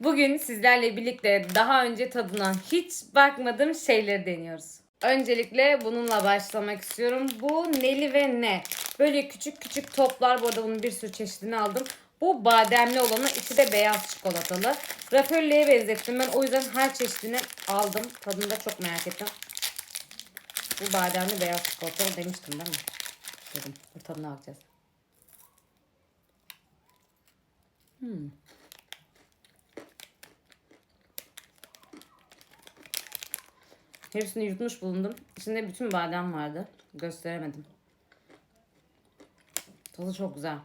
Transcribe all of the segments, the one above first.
Bugün sizlerle birlikte daha önce tadına hiç bakmadığım şeyleri deniyoruz. Öncelikle bununla başlamak istiyorum. Bu neli ve ne? Böyle küçük küçük toplar. Bu arada bunun bir sürü çeşidini aldım. Bu bademli olanı, içi de beyaz çikolatalı. Raffaello'ya benzettim ben. O yüzden her çeşidini aldım. Tadını da çok merak ettim. Bu bademli beyaz çikolatalı demiştim değil mi? Dedim. Bu tadına bakacağız. Hmm. Hepsini yutmuş bulundum. İçinde bütün badem vardı. Gösteremedim. Tadı çok güzel.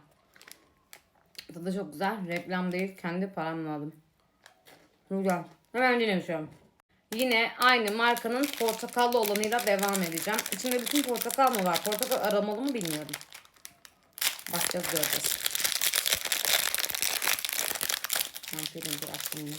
Tadı çok güzel. Reklam değil. Kendi paramla aldım. Güzel. Hemen yine yaşıyorum. Yine aynı markanın portakallı olanıyla devam edeceğim. İçinde bütün portakal mı var? Portakal aromalı mı bilmiyorum. Bakacağız göreceğiz. Ben şöyle bir açayım.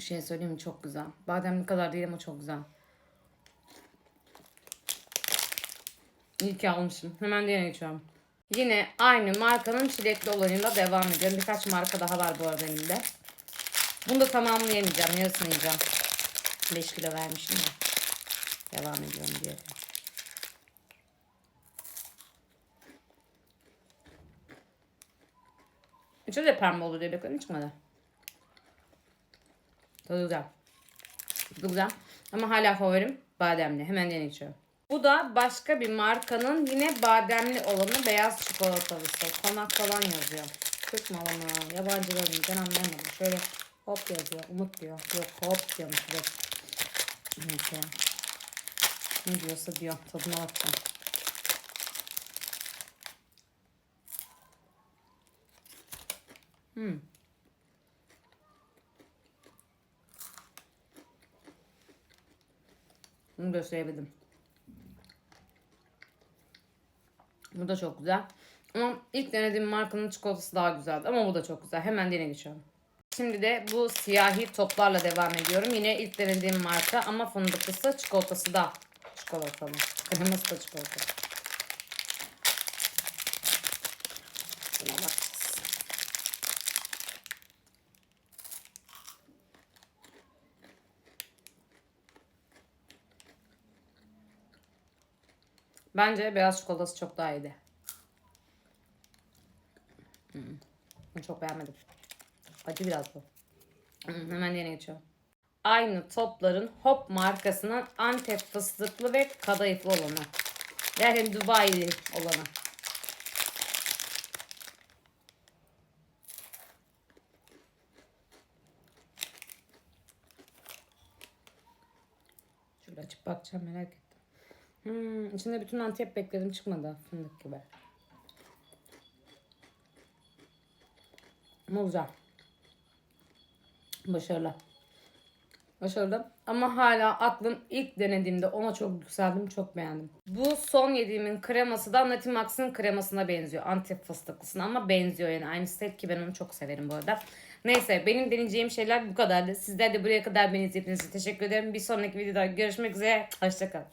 Bir şey söyleyeyim mi? Çok güzel. Bademli kadar değil ama çok güzel. İyi ki almışım. Hemen diğerine geçiyorum. Yine aynı markanın çilekli olanıyla devam ediyorum. Birkaç marka daha var bu arada elimde. Bunu da tamamını yemeyeceğim. Yarısını yiyeceğim. 5 kilo vermişim de. Devam ediyorum diye. İçi de pembe olur diye bekledim çıkmadı. Tadı güzel. Tadı güzel. Ama hala favorim bademli. Hemen içiyorum. Bu da başka bir markanın yine bademli olanı beyaz çikolatalısı. Konak falan yazıyor. Türk malı mı? Yabancıları mı? Ben anlamadım. Şöyle hop yazıyor. Umut diyor. Yok hop diyormuş. Yok. Neyse. Ne diyorsa diyor. Tadına bakacağım. Hmm. Bunu gösterebildim. Bu da çok güzel. Ama ilk denediğim markanın çikolatası daha güzeldi. Ama bu da çok güzel. Hemen diğerine geçiyorum. Şimdi de bu siyahi toplarla devam ediyorum. Yine ilk denediğim marka ama fındıklısı çikolatası da çikolatalı. Kreması da çikolatalı. Buna bakacağız. Bence beyaz çikolatası çok daha iyiydi. Hmm. Çok beğenmedim. Acı biraz bu. Hmm, hemen diğerine geçiyorum. Aynı topların Hop markasının Antep fıstıklı ve kadayıflı olanı. Yani Dubai'li olanı. Şöyle açıp bakacağım merak ettim. Hmm, içinde bütün Antep bekledim çıkmadı fındık gibi. Ama güzel. Başarılı. Başarılı. Ama hala aklım ilk denediğimde ona çok yükseldim. Çok beğendim. Bu son yediğimin kreması da Natimax'ın kremasına benziyor. Antep fıstıklısına ama benziyor yani. Aynısı değil ki ben onu çok severim bu arada. Neyse benim deneyeceğim şeyler bu kadardı. Sizler de buraya kadar beni izlediğiniz için teşekkür ederim. Bir sonraki videoda görüşmek üzere. Hoşçakalın.